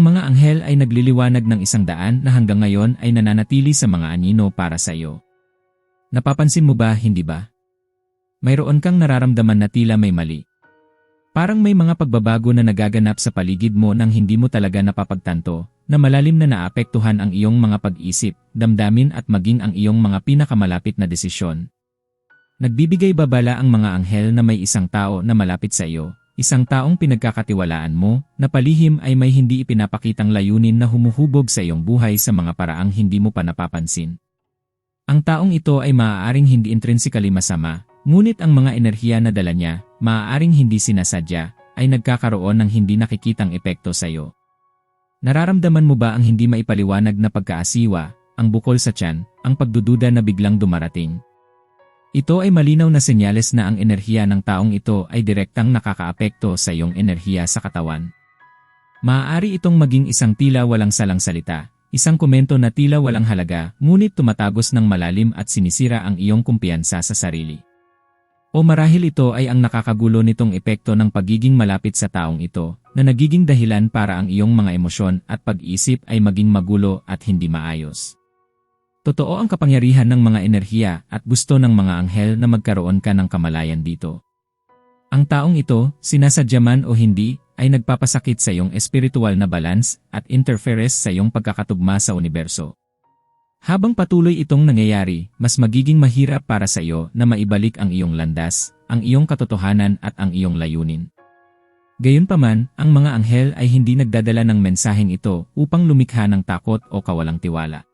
Ang mga anghel ay nagliliwanag ng isang daan na hanggang ngayon ay nananatili sa mga anino para sa iyo. Napapansin mo ba, hindi ba? Mayroon kang nararamdaman na tila may mali. Parang may mga pagbabago na nagaganap sa paligid mo nang hindi mo talaga napapagtanto, na malalim na naapektuhan ang iyong mga pag-isip, damdamin at maging ang iyong mga pinakamalapit na desisyon. Nagbibigay babala ang mga anghel na may isang tao na malapit sa iyo, Isang taong pinagkakatiwalaan mo, na palihim ay may hindi ipinapakitang layunin na humuhubog sa iyong buhay sa mga paraang hindi mo pa napapansin. Ang taong ito ay maaaring hindi intrinsically masama, ngunit ang mga enerhiya na dala niya, maaaring hindi sinasadya, ay nagkakaroon ng hindi nakikitang epekto sa iyo. Nararamdaman mo ba ang hindi maipaliwanag na pagkaasiwa, ang bukol sa tiyan, ang pagdududa na biglang dumarating? Ito ay malinaw na senyales na ang enerhiya ng taong ito ay direktang nakakaapekto sa iyong enerhiya sa katawan. Maaari itong maging isang tila walang salang salita, isang komento na tila walang halaga, ngunit tumatagos ng malalim at sinisira ang iyong kumpiyansa sa sarili. O marahil ito ay ang nakakagulo nitong epekto ng pagiging malapit sa taong ito, na nagiging dahilan para ang iyong mga emosyon at pag-isip ay maging magulo at hindi maayos. Totoo ang kapangyarihan ng mga enerhiya at gusto ng mga anghel na magkaroon ka ng kamalayan dito. Ang taong ito, sinasadya man o hindi, ay nagpapasakit sa iyong espiritual na balance at interferes sa iyong pagkakatugma sa universo. Habang patuloy itong nangyayari, mas magiging mahirap para sa iyo na maibalik ang iyong landas, ang iyong katotohanan at ang iyong layunin. Gayunpaman, ang mga anghel ay hindi nagdadala ng mensaheng ito upang lumikha ng takot o kawalang tiwala.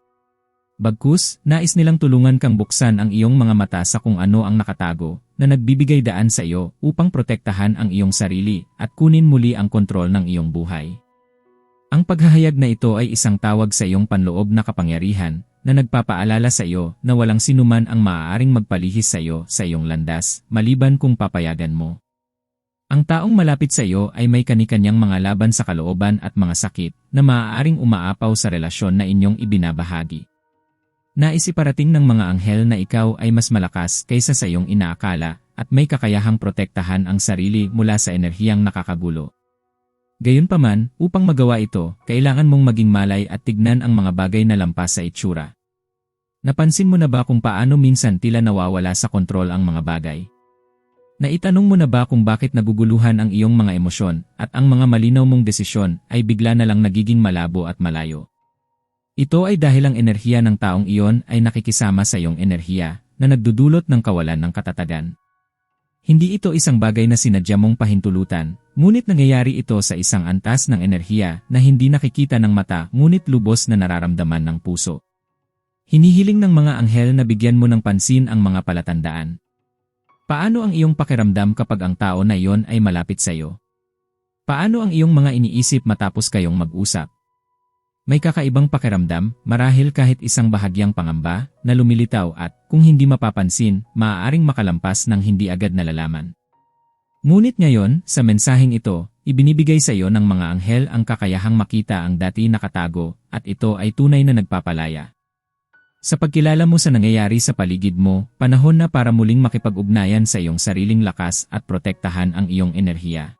Bagkus, nais nilang tulungan kang buksan ang iyong mga mata sa kung ano ang nakatago, na nagbibigay daan sa iyo upang protektahan ang iyong sarili at kunin muli ang kontrol ng iyong buhay. Ang paghahayag na ito ay isang tawag sa iyong panloob na kapangyarihan na nagpapaalala sa iyo na walang sinuman ang maaaring magpalihis sa iyo sa iyong landas, maliban kung papayagan mo. Ang taong malapit sa iyo ay may kanikanyang mga laban sa kalooban at mga sakit na maaaring umaapaw sa relasyon na inyong ibinabahagi. Naisiparating ng mga anghel na ikaw ay mas malakas kaysa sa iyong inaakala at may kakayahang protektahan ang sarili mula sa enerhiyang nakakagulo. Gayunpaman, upang magawa ito, kailangan mong maging malay at tignan ang mga bagay na lampas sa itsura. Napansin mo na ba kung paano minsan tila nawawala sa kontrol ang mga bagay? Naitanong mo na ba kung bakit naguguluhan ang iyong mga emosyon at ang mga malinaw mong desisyon ay bigla na lang nagiging malabo at malayo? Ito ay dahil ang enerhiya ng taong iyon ay nakikisama sa iyong enerhiya na nagdudulot ng kawalan ng katatagan. Hindi ito isang bagay na sinadya mong pahintulutan, ngunit nangyayari ito sa isang antas ng enerhiya na hindi nakikita ng mata ngunit lubos na nararamdaman ng puso. Hinihiling ng mga anghel na bigyan mo ng pansin ang mga palatandaan. Paano ang iyong pakiramdam kapag ang tao na iyon ay malapit sa iyo? Paano ang iyong mga iniisip matapos kayong mag-usap? May kakaibang pakiramdam, marahil kahit isang bahagyang pangamba, na lumilitaw at, kung hindi mapapansin, maaaring makalampas ng hindi agad nalalaman. Ngunit ngayon, sa mensaheng ito, ibinibigay sa iyo ng mga anghel ang kakayahang makita ang dati nakatago, at ito ay tunay na nagpapalaya. Sa pagkilala mo sa nangyayari sa paligid mo, panahon na para muling makipag-ugnayan sa iyong sariling lakas at protektahan ang iyong enerhiya.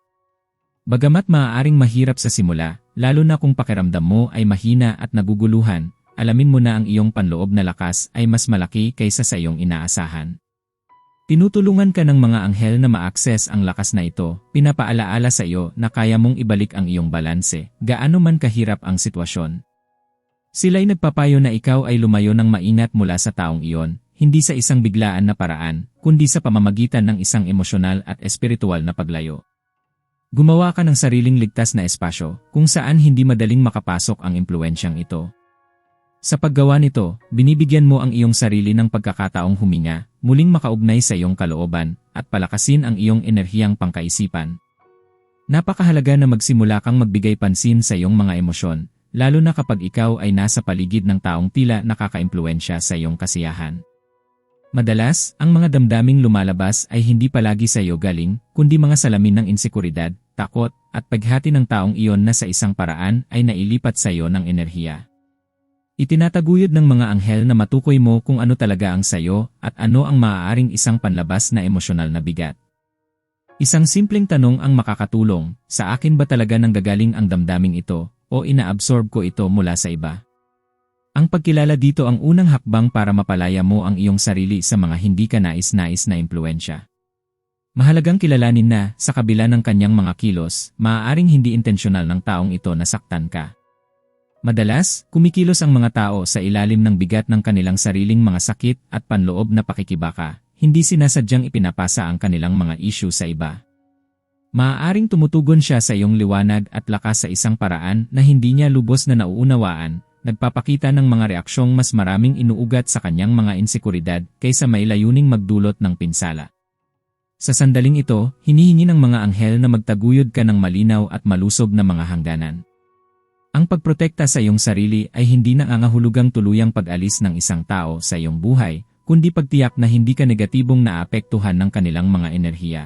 Bagamat maaaring mahirap sa simula, lalo na kung pakiramdam mo ay mahina at naguguluhan, alamin mo na ang iyong panloob na lakas ay mas malaki kaysa sa iyong inaasahan. Tinutulungan ka ng mga anghel na ma-access ang lakas na ito, pinapaalaala sa iyo na kaya mong ibalik ang iyong balanse, gaano man kahirap ang sitwasyon. Sila'y nagpapayo na ikaw ay lumayo ng maingat mula sa taong iyon, hindi sa isang biglaan na paraan, kundi sa pamamagitan ng isang emosyonal at espiritual na paglayo. Gumawa ka ng sariling ligtas na espasyo kung saan hindi madaling makapasok ang impluensyang ito. Sa paggawa nito, binibigyan mo ang iyong sarili ng pagkakataong huminga, muling makaugnay sa iyong kalooban, at palakasin ang iyong enerhiyang pangkaisipan. Napakahalaga na magsimula kang magbigay pansin sa iyong mga emosyon, lalo na kapag ikaw ay nasa paligid ng taong tila nakakaimpluensya sa iyong kasiyahan. Madalas, ang mga damdaming lumalabas ay hindi palagi sa iyo galing, kundi mga salamin ng insekuridad, takot, at paghati ng taong iyon na sa isang paraan ay nailipat sa iyo ng enerhiya. Itinataguyod ng mga anghel na matukoy mo kung ano talaga ang sayo at ano ang maaaring isang panlabas na emosyonal na bigat. Isang simpleng tanong ang makakatulong, sa akin ba talaga nang gagaling ang damdaming ito, o inaabsorb ko ito mula sa iba? Ang pagkilala dito ang unang hakbang para mapalaya mo ang iyong sarili sa mga hindi ka nais-nais na impluensya. Mahalagang kilalanin na, sa kabila ng kanyang mga kilos, maaaring hindi intensyonal ng taong ito na saktan ka. Madalas, kumikilos ang mga tao sa ilalim ng bigat ng kanilang sariling mga sakit at panloob na pakikibaka, hindi sinasadyang ipinapasa ang kanilang mga issue sa iba. Maaaring tumutugon siya sa iyong liwanag at lakas sa isang paraan na hindi niya lubos na nauunawaan, nagpapakita ng mga reaksyong mas maraming inuugat sa kanyang mga insekuridad kaysa may layuning magdulot ng pinsala. Sa sandaling ito, hinihingi ng mga anghel na magtaguyod ka ng malinaw at malusog na mga hangganan. Ang pagprotekta sa iyong sarili ay hindi nangangahulugang tuluyang pag-alis ng isang tao sa iyong buhay, kundi pagtiyak na hindi ka negatibong naapektuhan ng kanilang mga enerhiya.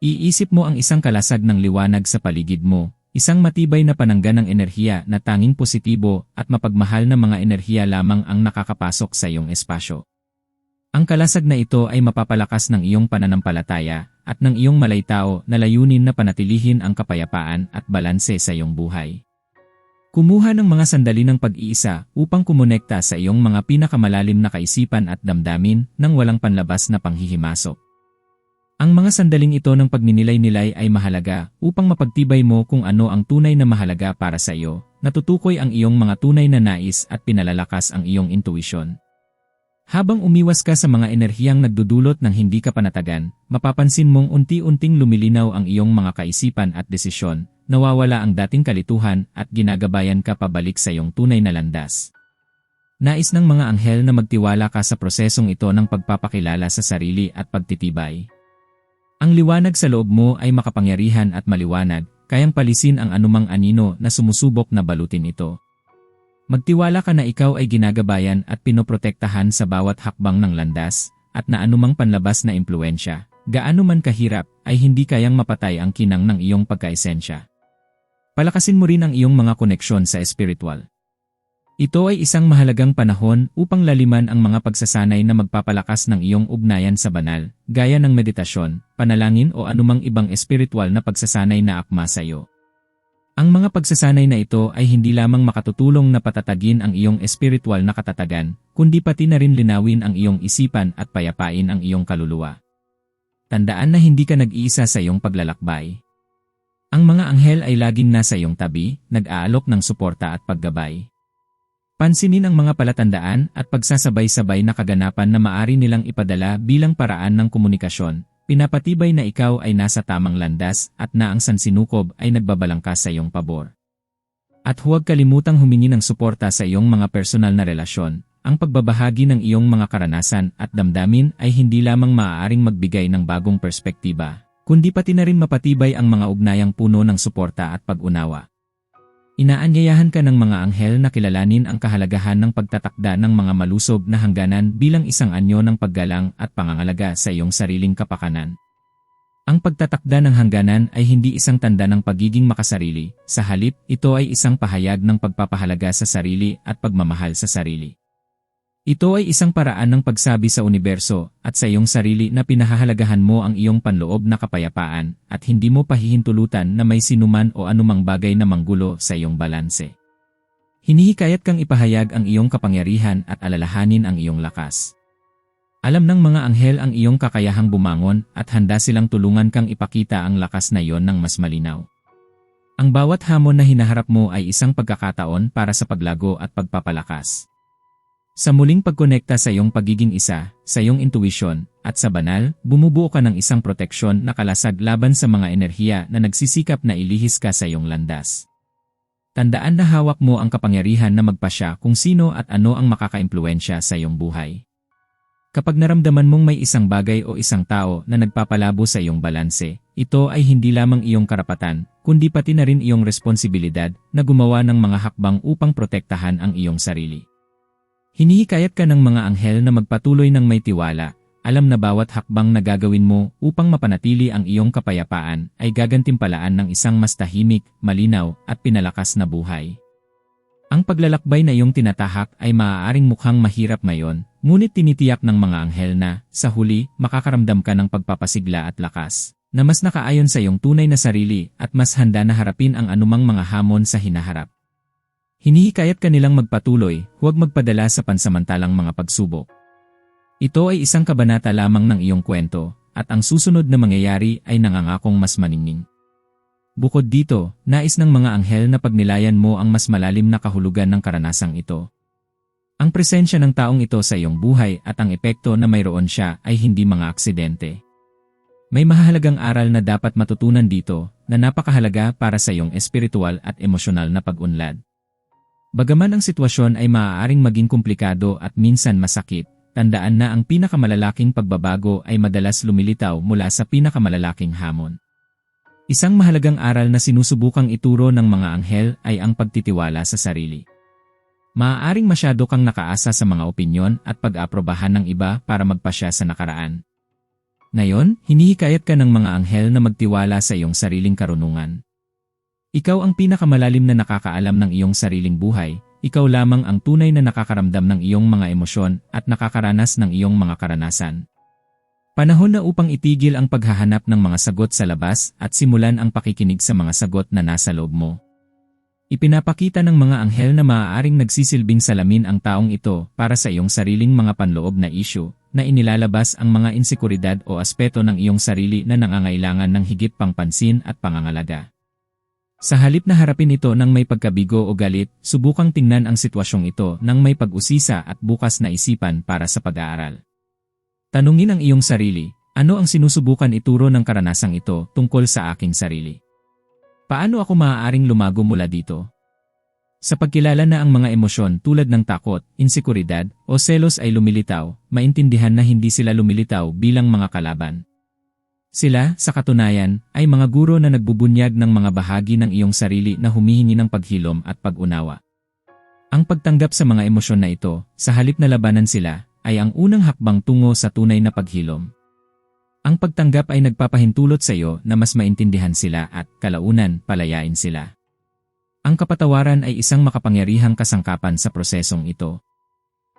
Iisip mo ang isang kalasag ng liwanag sa paligid mo, Isang matibay na panangga ng enerhiya na tanging positibo at mapagmahal na mga enerhiya lamang ang nakakapasok sa iyong espasyo. Ang kalasag na ito ay mapapalakas ng iyong pananampalataya at ng iyong malaytao na layunin na panatilihin ang kapayapaan at balanse sa iyong buhay. Kumuha ng mga sandali ng pag-iisa upang kumonekta sa iyong mga pinakamalalim na kaisipan at damdamin nang walang panlabas na panghihimasok. Ang mga sandaling ito ng pagninilay-nilay ay mahalaga upang mapagtibay mo kung ano ang tunay na mahalaga para sa iyo, natutukoy ang iyong mga tunay na nais at pinalalakas ang iyong intuition. Habang umiwas ka sa mga enerhiyang nagdudulot ng hindi ka panatagan, mapapansin mong unti-unting lumilinaw ang iyong mga kaisipan at desisyon, nawawala ang dating kalituhan at ginagabayan ka pabalik sa iyong tunay na landas. Nais ng mga anghel na magtiwala ka sa prosesong ito ng pagpapakilala sa sarili at pagtitibay. Ang liwanag sa loob mo ay makapangyarihan at maliwanag, kayang palisin ang anumang anino na sumusubok na balutin ito. Magtiwala ka na ikaw ay ginagabayan at pinoprotektahan sa bawat hakbang ng landas, at na anumang panlabas na impluensya, gaano man kahirap, ay hindi kayang mapatay ang kinang ng iyong pagkaesensya. Palakasin mo rin ang iyong mga koneksyon sa espiritual. Ito ay isang mahalagang panahon upang laliman ang mga pagsasanay na magpapalakas ng iyong ugnayan sa banal, gaya ng meditasyon, panalangin o anumang ibang espiritual na pagsasanay na akma sa iyo. Ang mga pagsasanay na ito ay hindi lamang makatutulong na patatagin ang iyong espiritual na katatagan, kundi pati na rin linawin ang iyong isipan at payapain ang iyong kaluluwa. Tandaan na hindi ka nag-iisa sa iyong paglalakbay. Ang mga anghel ay laging nasa iyong tabi, nag-aalok ng suporta at paggabay. Pansinin ang mga palatandaan at pagsasabay-sabay na kaganapan na maari nilang ipadala bilang paraan ng komunikasyon, pinapatibay na ikaw ay nasa tamang landas at na ang sansinukob ay nagbabalangkas sa iyong pabor. At huwag kalimutang humingi ng suporta sa iyong mga personal na relasyon, ang pagbabahagi ng iyong mga karanasan at damdamin ay hindi lamang maaaring magbigay ng bagong perspektiba, kundi pati na rin mapatibay ang mga ugnayang puno ng suporta at pag-unawa. Inaanyayahan ka ng mga anghel na kilalanin ang kahalagahan ng pagtatakda ng mga malusob na hangganan bilang isang anyo ng paggalang at pangangalaga sa iyong sariling kapakanan. Ang pagtatakda ng hangganan ay hindi isang tanda ng pagiging makasarili, sa halip ito ay isang pahayag ng pagpapahalaga sa sarili at pagmamahal sa sarili. Ito ay isang paraan ng pagsabi sa universo at sa iyong sarili na pinahahalagahan mo ang iyong panloob na kapayapaan at hindi mo pahihintulutan na may sinuman o anumang bagay na manggulo sa iyong balanse. Hinihikayat kang ipahayag ang iyong kapangyarihan at alalahanin ang iyong lakas. Alam ng mga anghel ang iyong kakayahang bumangon at handa silang tulungan kang ipakita ang lakas na iyon ng mas malinaw. Ang bawat hamon na hinaharap mo ay isang pagkakataon para sa paglago at pagpapalakas. Sa muling pagkonekta sa iyong pagiging isa, sa iyong intuition, at sa banal, bumubuo ka ng isang proteksyon na kalasag laban sa mga enerhiya na nagsisikap na ilihis ka sa iyong landas. Tandaan na hawak mo ang kapangyarihan na magpasya kung sino at ano ang makakaimpluensya sa iyong buhay. Kapag naramdaman mong may isang bagay o isang tao na nagpapalabo sa iyong balanse, ito ay hindi lamang iyong karapatan, kundi pati na rin iyong responsibilidad na gumawa ng mga hakbang upang protektahan ang iyong sarili. Hinihikayat ka ng mga anghel na magpatuloy ng may tiwala, alam na bawat hakbang na gagawin mo upang mapanatili ang iyong kapayapaan ay gagantimpalaan ng isang mas tahimik, malinaw at pinalakas na buhay. Ang paglalakbay na iyong tinatahak ay maaaring mukhang mahirap ngayon, ngunit tinitiyak ng mga anghel na, sa huli, makakaramdam ka ng pagpapasigla at lakas. Na mas nakaayon sa iyong tunay na sarili at mas handa na harapin ang anumang mga hamon sa hinaharap. Hinihikayat ka nilang magpatuloy, huwag magpadala sa pansamantalang mga pagsubok. Ito ay isang kabanata lamang ng iyong kwento, at ang susunod na mangyayari ay nangangakong mas maningning. Bukod dito, nais ng mga anghel na pagnilayan mo ang mas malalim na kahulugan ng karanasang ito. Ang presensya ng taong ito sa iyong buhay at ang epekto na mayroon siya ay hindi mga aksidente. May mahalagang aral na dapat matutunan dito na napakahalaga para sa iyong espiritual at emosyonal na pag-unlad. Bagaman ang sitwasyon ay maaaring maging komplikado at minsan masakit, tandaan na ang pinakamalalaking pagbabago ay madalas lumilitaw mula sa pinakamalalaking hamon. Isang mahalagang aral na sinusubukang ituro ng mga anghel ay ang pagtitiwala sa sarili. Maaaring masyado kang nakaasa sa mga opinyon at pag-aprobahan ng iba para magpasya sa nakaraan. Ngayon, hinihikayat ka ng mga anghel na magtiwala sa iyong sariling karunungan. Ikaw ang pinakamalalim na nakakaalam ng iyong sariling buhay, ikaw lamang ang tunay na nakakaramdam ng iyong mga emosyon at nakakaranas ng iyong mga karanasan. Panahon na upang itigil ang paghahanap ng mga sagot sa labas at simulan ang pakikinig sa mga sagot na nasa loob mo. Ipinapakita ng mga anghel na maaaring nagsisilbing salamin ang taong ito para sa iyong sariling mga panloob na isyu, na inilalabas ang mga insekuridad o aspeto ng iyong sarili na nangangailangan ng higit pang pansin at pangangalaga. Sa halip na harapin ito ng may pagkabigo o galit, subukang tingnan ang sitwasyong ito ng may pag-usisa at bukas na isipan para sa pag-aaral. Tanungin ang iyong sarili, ano ang sinusubukan ituro ng karanasang ito tungkol sa aking sarili? Paano ako maaaring lumago mula dito? Sa pagkilala na ang mga emosyon tulad ng takot, insekuridad, o selos ay lumilitaw, maintindihan na hindi sila lumilitaw bilang mga kalaban. Sila, sa katunayan, ay mga guro na nagbubunyag ng mga bahagi ng iyong sarili na humihingi ng paghilom at pag-unawa. Ang pagtanggap sa mga emosyon na ito, sa halip na labanan sila, ay ang unang hakbang tungo sa tunay na paghilom. Ang pagtanggap ay nagpapahintulot sa iyo na mas maintindihan sila at, kalaunan, palayain sila. Ang kapatawaran ay isang makapangyarihang kasangkapan sa prosesong ito.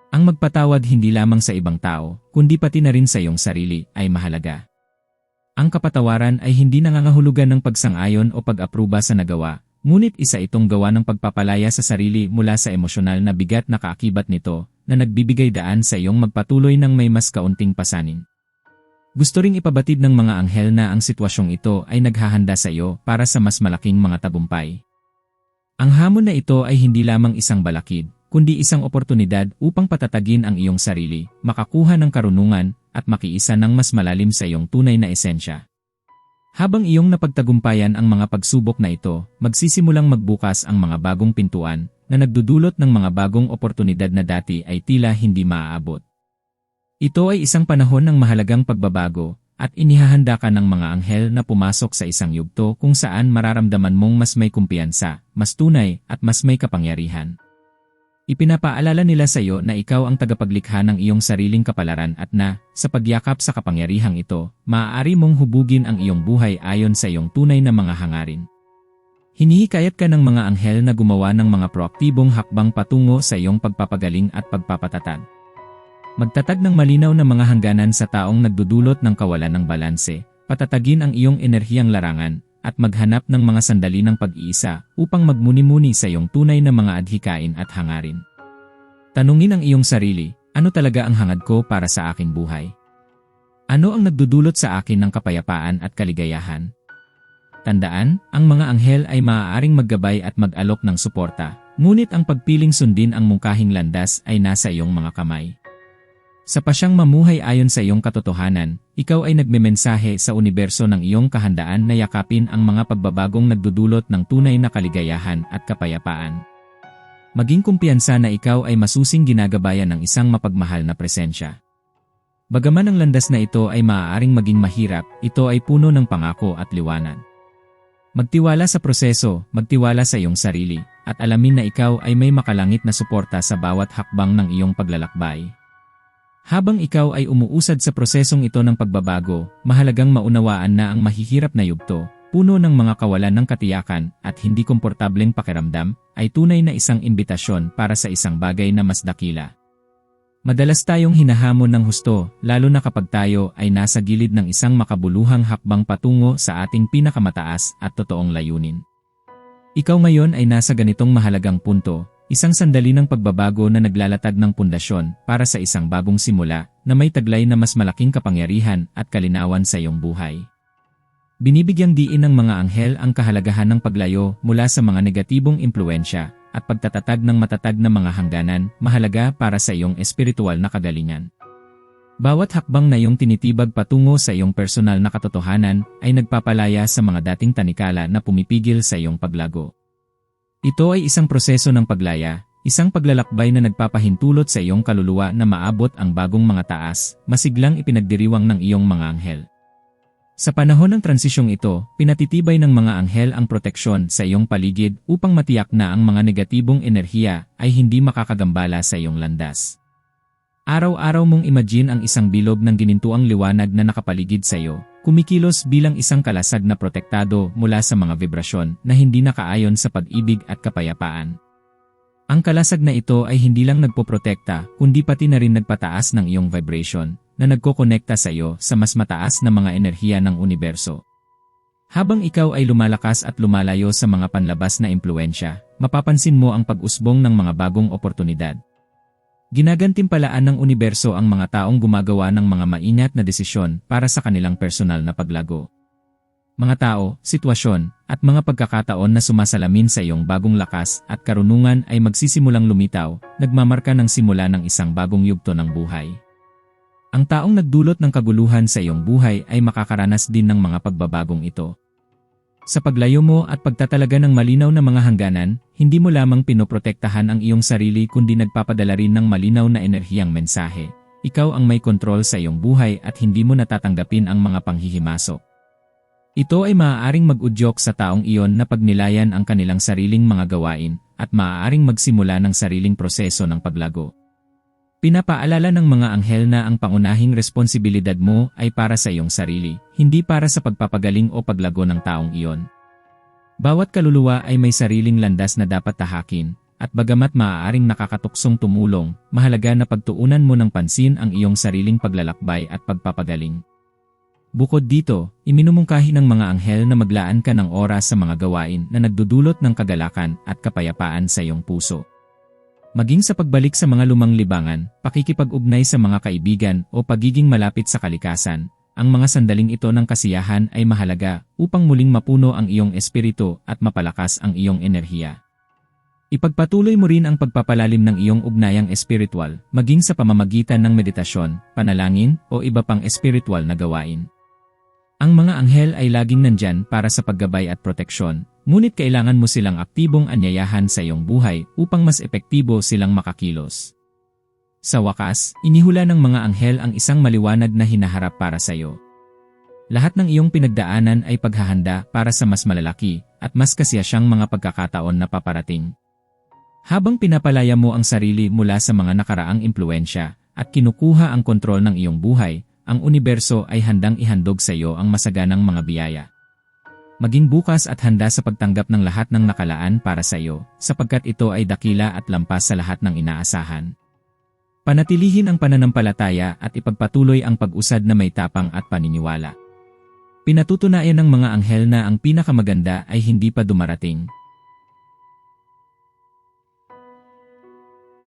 Ang magpatawad hindi lamang sa ibang tao, kundi pati na rin sa iyong sarili, ay mahalaga. Ang kapatawaran ay hindi nangangahulugan ng pagsang-ayon o pag-apruba sa nagawa, ngunit isa itong gawa ng pagpapalaya sa sarili mula sa emosyonal na bigat na kaakibat nito na nagbibigay daan sa iyong magpatuloy ng may mas kaunting pasanin. Gusto ring ipabatid ng mga anghel na ang sitwasyong ito ay naghahanda sa iyo para sa mas malaking mga tabumpay. Ang hamon na ito ay hindi lamang isang balakid, kundi isang oportunidad upang patatagin ang iyong sarili, makakuha ng karunungan, at makiisa ng mas malalim sa iyong tunay na esensya. Habang iyong napagtagumpayan ang mga pagsubok na ito, magsisimulang magbukas ang mga bagong pintuan na nagdudulot ng mga bagong oportunidad na dati ay tila hindi maaabot. Ito ay isang panahon ng mahalagang pagbabago at inihahanda ka ng mga anghel na pumasok sa isang yugto kung saan mararamdaman mong mas may kumpiyansa, mas tunay at mas may kapangyarihan. Ipinapaalala nila sa iyo na ikaw ang tagapaglikha ng iyong sariling kapalaran at na, sa pagyakap sa kapangyarihang ito, maaari mong hubugin ang iyong buhay ayon sa iyong tunay na mga hangarin. Hinihikayat ka ng mga anghel na gumawa ng mga proaktibong hakbang patungo sa iyong pagpapagaling at pagpapatatag. Magtatag ng malinaw na mga hangganan sa taong nagdudulot ng kawalan ng balanse, patatagin ang iyong enerhiyang larangan, at maghanap ng mga sandali ng pag-iisa upang magmuni-muni sa iyong tunay na mga adhikain at hangarin. Tanungin ang iyong sarili, ano talaga ang hangad ko para sa aking buhay? Ano ang nagdudulot sa akin ng kapayapaan at kaligayahan? Tandaan, ang mga anghel ay maaaring maggabay at mag-alok ng suporta, ngunit ang pagpiling sundin ang mungkahing landas ay nasa iyong mga kamay. Sa pasyang mamuhay ayon sa iyong katotohanan, ikaw ay nagmemensahe sa universo ng iyong kahandaan na yakapin ang mga pagbabagong nagdudulot ng tunay na kaligayahan at kapayapaan. Maging kumpiyansa na ikaw ay masusing ginagabayan ng isang mapagmahal na presensya. Bagaman ang landas na ito ay maaaring maging mahirap, ito ay puno ng pangako at liwanag. Magtiwala sa proseso, magtiwala sa iyong sarili, at alamin na ikaw ay may makalangit na suporta sa bawat hakbang ng iyong paglalakbay. Habang ikaw ay umuusad sa prosesong ito ng pagbabago, mahalagang maunawaan na ang mahihirap na yugto, puno ng mga kawalan ng katiyakan at hindi komportableng pakiramdam, ay tunay na isang imbitasyon para sa isang bagay na mas dakila. Madalas tayong hinahamon ng husto, lalo na kapag tayo ay nasa gilid ng isang makabuluhang hakbang patungo sa ating pinakamataas at totoong layunin. Ikaw ngayon ay nasa ganitong mahalagang punto, isang sandali ng pagbabago na naglalatag ng pundasyon para sa isang bagong simula na may taglay na mas malaking kapangyarihan at kalinawan sa iyong buhay. Binibigyang diin ng mga anghel ang kahalagahan ng paglayo mula sa mga negatibong impluensya at pagtatatag ng matatag na mga hangganan, mahalaga para sa iyong espiritual na kagalingan. Bawat hakbang na iyong tinitibag patungo sa iyong personal na katotohanan ay nagpapalaya sa mga dating tanikala na pumipigil sa iyong paglago. Ito ay isang proseso ng paglaya, isang paglalakbay na nagpapahintulot sa iyong kaluluwa na maabot ang bagong mga taas, masiglang ipinagdiriwang ng iyong mga anghel. Sa panahon ng transisyong ito, pinatitibay ng mga anghel ang proteksyon sa iyong paligid upang matiyak na ang mga negatibong enerhiya ay hindi makakagambala sa iyong landas. Araw-araw mong imagine ang isang bilog ng ginintuang liwanag na nakapaligid sa iyo, kumikilos bilang isang kalasag na protektado mula sa mga vibrasyon na hindi nakaayon sa pag-ibig at kapayapaan. Ang kalasag na ito ay hindi lang nagpoprotekta, kundi pati na rin nagpataas ng iyong vibration, na nagkokonekta sa iyo sa mas mataas na mga enerhiya ng universo. Habang ikaw ay lumalakas at lumalayo sa mga panlabas na impluensya, mapapansin mo ang pag-usbong ng mga bagong oportunidad. Ginagantimpalaan ng universo ang mga taong gumagawa ng mga maingat na desisyon para sa kanilang personal na paglago. Mga tao, sitwasyon, at mga pagkakataon na sumasalamin sa iyong bagong lakas at karunungan ay magsisimulang lumitaw, nagmamarka ng simula ng isang bagong yugto ng buhay. Ang taong nagdulot ng kaguluhan sa iyong buhay ay makakaranas din ng mga pagbabagong ito. Sa paglayo mo at pagtatalaga ng malinaw na mga hangganan, hindi mo lamang pinoprotektahan ang iyong sarili kundi nagpapadala rin ng malinaw na enerhiyang mensahe. Ikaw ang may kontrol sa iyong buhay at hindi mo natatanggapin ang mga panghihimasok. Ito ay maaaring mag-udyok sa taong iyon na pagnilayan ang kanilang sariling mga gawain at maaaring magsimula ng sariling proseso ng paglago. Pinapaalala ng mga anghel na ang pangunahing responsibilidad mo ay para sa iyong sarili, hindi para sa pagpapagaling o paglago ng taong iyon. Bawat kaluluwa ay may sariling landas na dapat tahakin, at bagamat maaaring nakakatuksong tumulong, mahalaga na pagtuunan mo ng pansin ang iyong sariling paglalakbay at pagpapagaling. Bukod dito, iminumungkahi ng mga anghel na maglaan ka ng oras sa mga gawain na nagdudulot ng kagalakan at kapayapaan sa iyong puso. Maging sa pagbalik sa mga lumang libangan, pakikipag-ugnay sa mga kaibigan o pagiging malapit sa kalikasan, ang mga sandaling ito ng kasiyahan ay mahalaga upang muling mapuno ang iyong espiritu at mapalakas ang iyong enerhiya. Ipagpatuloy mo rin ang pagpapalalim ng iyong ugnayang espiritual, maging sa pamamagitan ng meditasyon, panalangin o iba pang espiritual na gawain. Ang mga anghel ay laging nandyan para sa paggabay at proteksyon, Ngunit kailangan mo silang aktibong anyayahan sa iyong buhay upang mas epektibo silang makakilos. Sa wakas, inihula ng mga anghel ang isang maliwanag na hinaharap para sa iyo. Lahat ng iyong pinagdaanan ay paghahanda para sa mas malalaki at mas kasiyasyang mga pagkakataon na paparating. Habang pinapalaya mo ang sarili mula sa mga nakaraang impluensya at kinukuha ang kontrol ng iyong buhay, ang universo ay handang ihandog sa iyo ang masaganang mga biyaya. Maging bukas at handa sa pagtanggap ng lahat ng nakalaan para sa iyo, sapagkat ito ay dakila at lampas sa lahat ng inaasahan. Panatilihin ang pananampalataya at ipagpatuloy ang pag-usad na may tapang at paniniwala. Pinatutunayan ng mga anghel na ang pinakamaganda ay hindi pa dumarating,